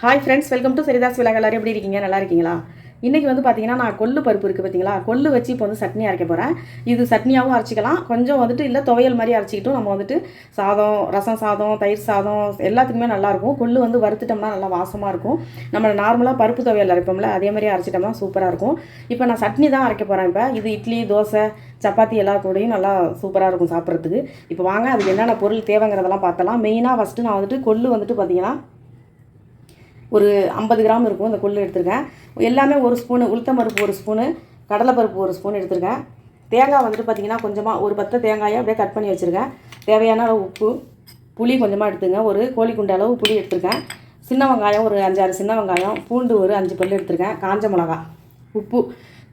Hi friends welcome to Sarithas விழா எல்லாரும் எப்படி இருக்கீங்க? நல்லா இருக்கீங்களா? இன்றைக்கி வந்து பார்த்தீங்கன்னா நான் கொள்ளு பருப்பு இருக்குது பார்த்தீங்களா கொள்ளு வச்சு இப்போ வந்து சட்னி அரைக்க போகிறேன் இது சட்னியாகவும் அரைச்சிக்கலாம். கொஞ்சம் வந்துட்டு இல்லை துவையல் மாதிரி அரைச்சிக்கிட்டும் நம்ம வந்துட்டு சாதம் ரசம் சாதம் தயிர் சாதம் எல்லாத்துக்குமே நல்லாயிருக்கும் கொள்ளு வந்து வறுத்துட்டோம்னா நல்லா வாசமாக இருக்கும். நம்ம நார்மலாக பருப்பு துவையல் அரைப்போம்ல அதே மாதிரி அரைச்சிட்டோம்னா சூப்பராக இருக்கும். இப்போ நான் சட்னி தான் அரைக்க போகிறேன் இப்போ. இது இட்லி தோசை சப்பாத்தி எல்லா கூடயும் நல்லா சூப்பராக இருக்கும் சாப்பிட்றதுக்கு. இப்போ வாங்க அதுக்கு என்னென்ன பொருள் தேவைங்கிறதெல்லாம் பார்த்தலாம் மெயினாக ஃபஸ்ட்டு நான் வந்துட்டு கொள்ளு வந்துட்டு பார்த்தீங்கன்னா ஒரு ஐம்பது கிராம் இருக்கும் இந்த கொள்ளு எடுத்திருக்கேன். எல்லாமே ஒரு ஸ்பூனு உளுத்தம் பருப்பு ஒரு ஸ்பூனு கடலைப்பருப்பு ஒரு ஸ்பூன் எடுத்திருக்கேன். தேங்காய் வந்துட்டு பார்த்திங்கன்னா கொஞ்சமாக ஒரு பத்து தேங்காயை அப்படியே கட் பண்ணி வச்சுருக்கேன். தேவையான அளவு உப்பு புளி கொஞ்சமாக எடுத்துங்க. ஒரு கோழி குண்டு அளவு புளி எடுத்திருக்கேன். சின்ன வெங்காயம் ஒரு அஞ்சாறு சின்ன வெங்காயம் பூண்டு ஒரு அஞ்சு பல் எடுத்திருக்கேன். காஞ்ச மிளகா உப்பு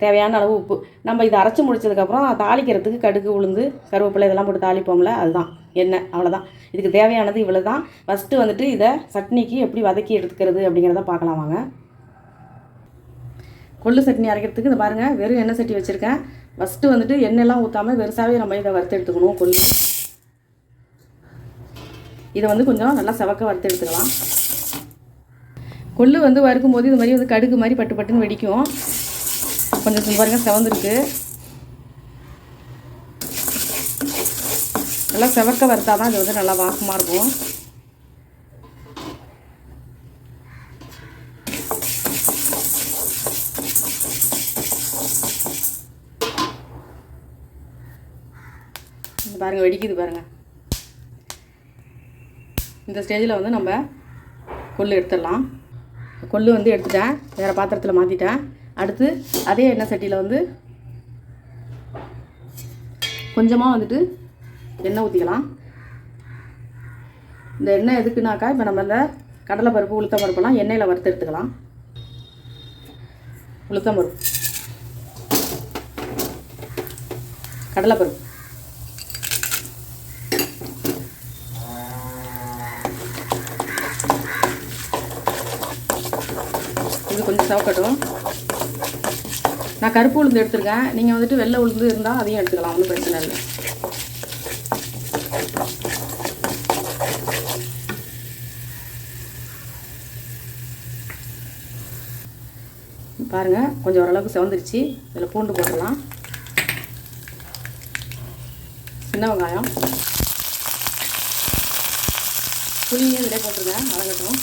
தேவையான அளவு உப்பு. நம்ம இதை அரைச்சி முடிச்சதுக்கப்புறம் தாளிக்கிறதுக்கு கடுகு உளுந்து கருவேப்பிலை இதெல்லாம் போட்டு தாளிப்போம்ல அதுதான். எண்ணெய் அவ்வளோதான் இதுக்கு தேவையானது இவ்வளோ தான் ஃபஸ்ட்டு வந்துட்டு இதை சட்னிக்கு எப்படி வதக்கி எடுத்துக்கிறது அப்படிங்கிறத பார்க்கலாம் வாங்க. கொள்ளு சட்னி அரைக்கிறதுக்கு இந்த பாருங்கள் வெறும் எண்ணெய் சட்டி வச்சுருக்கேன். ஃபஸ்ட்டு வந்துட்டு எண்ணெய்லாம் ஊற்றாமல் வெறுசாகவே நம்ம இதை வறுத்து எடுத்துக்கணும் கொள்ளு. இதை வந்து கொஞ்சம் நல்லா செவக்க வறுத்து எடுத்துக்கலாம். கொள்ளு வந்து வறுக்கும் போது இது மாதிரி வந்து கடுகு மாதிரி பட்டு பட்டுன்னு வெடிக்கும். கொஞ்சம் பாருங்கள் பாருங்க செவந்திருக்கு. நல்லா செவக்க வறுத்தால் தான் இது வந்து நல்லா வாக்கமாக இருக்கும். இங்க பாருங்க வெடிக்குது பாருங்க. இந்த ஸ்டேஜில் வந்து நம்ம கொள்ளு எடுத்துடலாம். கொள்ளு வந்து எடுத்துட்டேன். வேறு பாத்திரத்தில் மாற்றிட்டேன் அடுத்து அதே எண்ணெய் சட்டியில் வந்து கொஞ்சமாக வந்துட்டு எண்ணெய் ஊற்றிக்கலாம் இந்த எண்ணெய் எதுக்குனாக்கா இப்போ நம்ம இந்த கடலை பருப்பு உளுத்தம் பருப்பெல்லாம் எண்ணெயில் வறுத்து எடுத்துக்கலாம். உளுத்தம் பருப்பு. கடலைப்பருப்பு இது கொஞ்சம் சவக்கட்டும். நான் கருப்பு உளுந்து எடுத்துருக்கேன். நீங்கள் வந்துட்டு வெள்ளை உளுந்து இருந்தால் அதையும் எடுத்துக்கலாம் ஒன்றும் பிரச்சனை இல்லை. பாருங்கள் கொஞ்சம் ஓரளவுக்கு செவந்துருச்சு. இதில் பூண்டு போட்டுடலாம். சின்ன வெங்காயம். புளியும் இதிலே போட்டுருங்க வதங்கட்டும்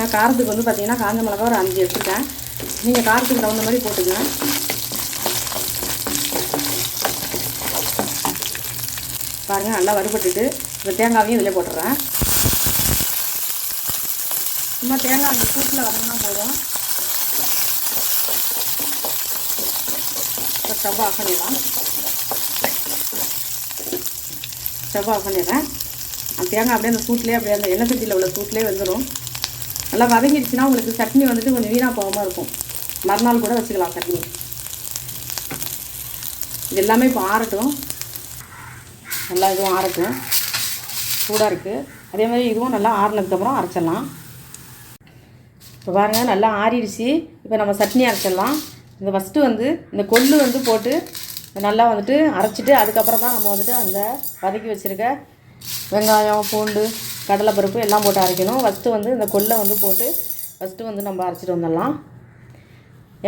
நான் காரத்துக்கு வந்து பார்த்தீங்கன்னா காஞ்ச மிளகா ஒரு அஞ்சு எடுத்துட்டேன். நீங்கள் காரத்துக்கு தகுந்த மாதிரி போட்டுக்கங்க. பாருங்கள் நல்லா வறுபட்டுட்டு இந்த தேங்காவையும் இதில் போட்டுடுறேன் சும்மா தேங்காய் அந்த சூட்டில் வரணும்னா போதும். இப்போ ஸ்டவ் ஆஃப் பண்ணிடலாம். ஸ்டவ் ஆஃப் பண்ணிடுறேன். அந்த தேங்காய் அப்படியே அந்த சூட்லேயே அப்படியே அந்த எண்ணெய் சட்டியில் உள்ள சூட்லேயே வந்துடும் நல்லா வதங்கிடுச்சுன்னா உங்களுக்கு சட்னி வந்துட்டு கொஞ்சம் வீணாக போகாமல் இருக்கும். மறுநாள் கூட வச்சுக்கலாம் சட்னி. இது எல்லாமே இப்போ ஆறட்டும். நல்லா இதுவும் ஆறட்டும். சூடாக இருக்குது அதே மாதிரி இதுவும் நல்லா ஆறினதுக்கப்புறம் அரைச்சிடலாம். இப்போ பாருங்கள் நல்லா ஆறிடுச்சு. இப்போ நம்ம சட்னி அரைச்சிடலாம். இந்த ஃபஸ்ட்டு வந்து இந்த கொள்ளு வந்து போட்டு நல்லா வந்துட்டு அரைச்சிட்டு அதுக்கப்புறம் தான் நம்ம வந்துட்டு அந்த வதக்கி வச்சுருக்க வெங்காயம் பூண்டு கடலைப்பருப்பு எல்லாம் போட்டு அரைக்கணும். ஃபஸ்ட்டு வந்து இந்த கொல்லை வந்து போட்டு ஃபஸ்ட்டு வந்து நம்ம அரைச்சிட்டு வந்துடலாம்.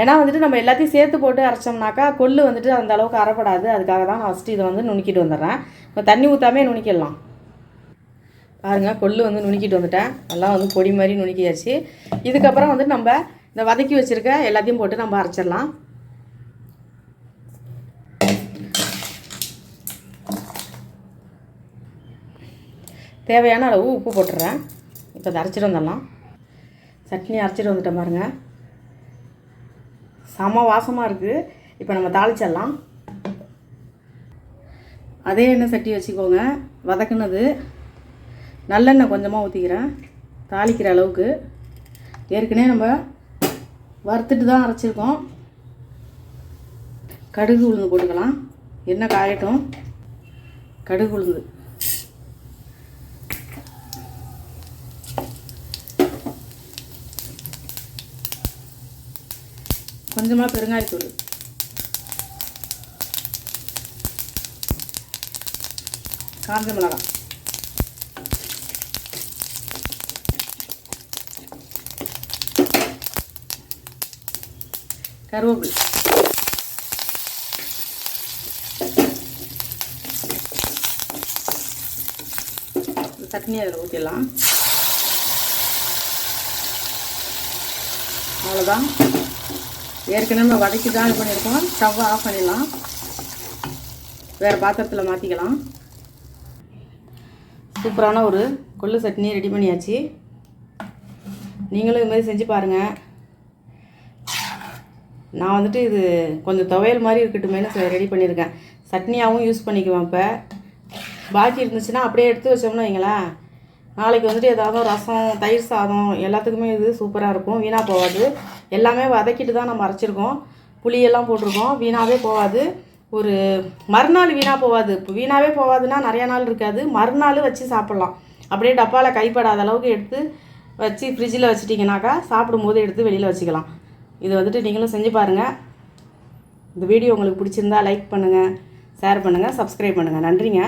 ஏன்னா வந்துட்டு நம்ம எல்லாத்தையும் சேர்த்து போட்டு அரைச்சோம்னாக்கா கொள்ளு வந்துட்டு அந்த அளவுக்கு அரைப்படாது அதுக்காக தான் நான் ஃபஸ்ட்டு இதை வந்து நுணுக்கிட்டு வந்துடுறேன். இப்போ தண்ணி ஊற்றாமே நுணுக்கிடலாம். பாருங்கள் கொள்ளு வந்து நுணுக்கிட்டு வந்துட்டேன். நல்லா வந்து பொடி மாதிரி நுணுக்கியாச்சு. இதுக்கப்புறம் வந்து நம்ம இந்த வதக்கி வச்சுருக்க எல்லாத்தையும் போட்டு நம்ம அரைச்சிடலாம். தேவையான அளவு உப்பு போட்டுடுறேன். இப்போ அதை அரைச்சிட்டு வந்துடலாம். சட்னி அரைச்சிட்டு வந்துட்டேன் பாருங்கள் செம வாசமாக இருக்குது இப்போ நம்ம தாளிச்சிடலாம். அதே எண்ணெய் சட்டி வச்சுக்கோங்க. வதக்குனது நல்லெண்ணெய் கொஞ்சமாக ஊற்றிக்கிறேன் தாளிக்கிற அளவுக்கு. ஏற்கனவே நம்ம வறுத்துட்டு தான் அரைச்சிருக்கோம். கடுகு உளுந்து போட்டுக்கலாம். எண்ணெய் காயட்டும். கடுகு உளுந்து. கொஞ்சமாக பெருங்காயத்தூள் காஞ்ச மிளகாய். கருவேப்பிலை. சட்னி அதில் ஊற்றிடலாம் அவ்வளோதான் ஏற்கனவே நம்ம வதக்கி தான் இது பண்ணியிருக்கோம். ஸ்டவ்வை ஆஃப் பண்ணிடலாம். வேறு பாத்திரத்தில் மாற்றிக்கலாம் சூப்பரான ஒரு கொள்ளு சட்னி ரெடி பண்ணியாச்சு. நீங்களும் இது மாதிரி செஞ்சு பாருங்கள் நான் வந்துட்டு இது கொஞ்சம் துவையல் மாதிரி இருக்கட்டுமேனு ரெடி பண்ணியிருக்கேன். சட்னியாகவும் யூஸ் பண்ணிக்குவேன் இப்போ. பாக்கி இருந்துச்சுன்னா அப்படியே எடுத்து வச்சோம்னு வைங்களேன். நாளைக்கு வந்துட்டு ஏதாவது ரசம் தயிர் சாதம் எல்லாத்துக்குமே இது சூப்பராக இருக்கும். வீணாக போகாது. எல்லாமே வதக்கிட்டு தான் நம்ம அரைச்சிருக்கோம். புளியெல்லாம் போட்டிருக்கோம். வீணாகவே போகாது. ஒரு மறுநாள் வீணாக போகாது. இப்போ வீணாகவே போகாதுன்னா நிறையா நாள் இருக்காது. மறுநாள் வச்சு சாப்பிட்லாம். அப்படியே டப்பாவில் கைப்படாத அளவுக்கு எடுத்து வச்சு ஃப்ரிட்ஜில் வச்சிட்டிங்கனாக்கா சாப்பிடும்போது எடுத்து வெளியில் வச்சுக்கலாம். இது வந்துட்டு நீங்களும் செஞ்சு பாருங்கள் இந்த வீடியோ உங்களுக்கு பிடிச்சிருந்தா லைக் பண்ணுங்கள் ஷேர் பண்ணுங்கள் சப்ஸ்கிரைப் பண்ணுங்கள் நன்றிங்க.